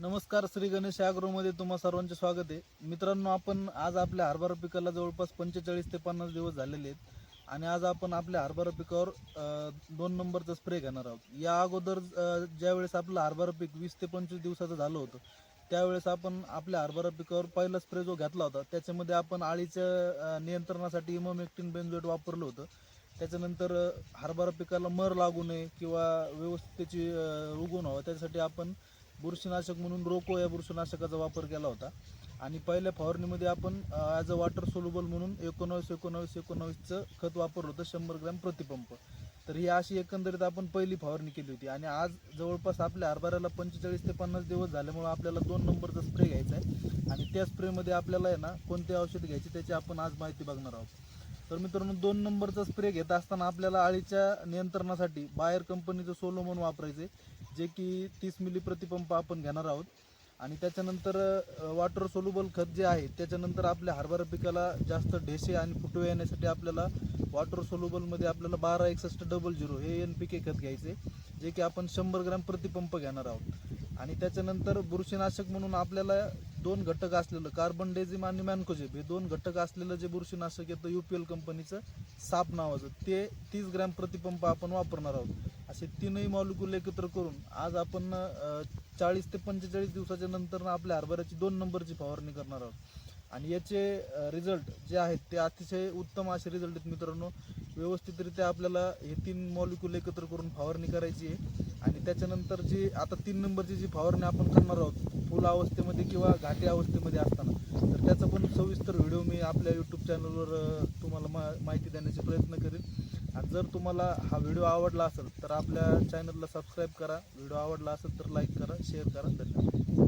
नमस्कार श्री गणेशमध्ये तुम्हा सर्वांचे स्वागत आहे. मित्रांनो आपण आज आपल्या हरभरा पिकाला जवळपास पंचेचाळीस ते पन्नास दिवस झालेले आहेत आणि आज आपण आपल्या हरभरा पिकावर दोन नंबरचा स्प्रे घेणार आहोत. या अगोदर ज्यावेळेस आपलं हरभरा पीक वीस ते पंचवीस दिवसाचं झालं होतं त्यावेळेस आपण आपल्या हरभरा पिकावर पहिला स्प्रे जो घेतला होता त्याच्यामध्ये आपण आळीच्या नियंत्रणासाठी इमोमेक्टिन बेन्झोएट वापरलं होतं. त्याच्यानंतर हरभरा पिकाला मर लागू नये किंवा व्यवस्थित त्याची उगवून व्हावं त्याच्यासाठी आपण बुरशीनाशक म्हणून रोको या बुरशीनाशकाचा वापर केला होता. आणि पहिल्या फवारणीमध्ये आपण ॲज अ वॉटर सोल्युबल म्हणून एकोणावीस एकोणावीस एकोणावीसचं खत वापरलं होतं शंभर ग्रॅम प्रतिपंप. तर ही अशी एकंदरीत आपण पहिली फवारणी केली होती. आणि आज जवळपास आपल्या हरभऱ्याला पंचेचाळीस ते पन्नास दिवस झाल्यामुळे आपल्याला दोन नंबरचा स्प्रे घ्यायचा आहे. आणि त्या स्प्रेमध्ये आपल्याला आहे ना कोणते औषध घ्यायचे त्याची आपण आज माहिती बघणार आहोत. तर मित्रांनो दोन नंबरचा स्प्रे घेत असताना आपल्याला आळीच्या नियंत्रणासाठी बायर कंपनीचं सोलोमोन वापरायचे जे की तीस मिली प्रतिपंप आपण घेणार आहोत. आणि त्याच्यानंतर वॉटर सोल्युबल खत जे आहे त्याच्यानंतर आपल्या हरभरा पिकाला जास्त ढेसे आणि फुटवे येण्यासाठी आपल्याला वॉटर सोल्युबलमध्ये आपल्याला बारा एकसष्ट डबल झिरो हे एन पी के खत घ्यायचे जे की आपण शंभर ग्रॅम प्रतिपंप घेणार आहोत. आणि त्याच्यानंतर बुरशीनाशक म्हणून आपल्याला दोन घटक असलेलं कार्बन डेझिम आणि मॅनकोजेब हे दोन घटक असलेलं जे बुरशीनाशक येतं यू पी एल कंपनीचं साप नावाचं. ते तीस ग्रॅम प्रतिपंप आपण वापरणार आहोत. असे तीनही मॉलिक्यूल एकत्र करून आज आपण चाळीस ते पंचेचाळीस दिवसाच्या नंतर आपल्या हरभऱ्याची दोन नंबरची फवारणी करणार आहोत. आणि याचे रिझल्ट जे आहेत ते अतिशय उत्तम असे रिझल्ट आहेत मित्रांनो. व्यवस्थितरित्या आपल्याला हे तीन मॉलिक्यूल एकत्र करून फवारणी करायची आहे. त्याच्यानंतर जी आता तीन नंबरची जी फवारणी आपण करणार आहोत फुल अवस्थेमध्ये किंवा घाटी अवस्थेमध्ये असताना तर त्याचा पण सविस्तर व्हिडिओ मी आपल्या यूट्यूब चॅनलवर तुम्हाला मा माहिती देण्याचे प्रयत्न करेन. आणि जर तुम्हाला हा व्हिडिओ आवडला असेल तर आपल्या चॅनलला सबस्क्राईब करा. व्हिडिओ आवडला असेल तर लाईक करा शेअर करा. धन्यवाद.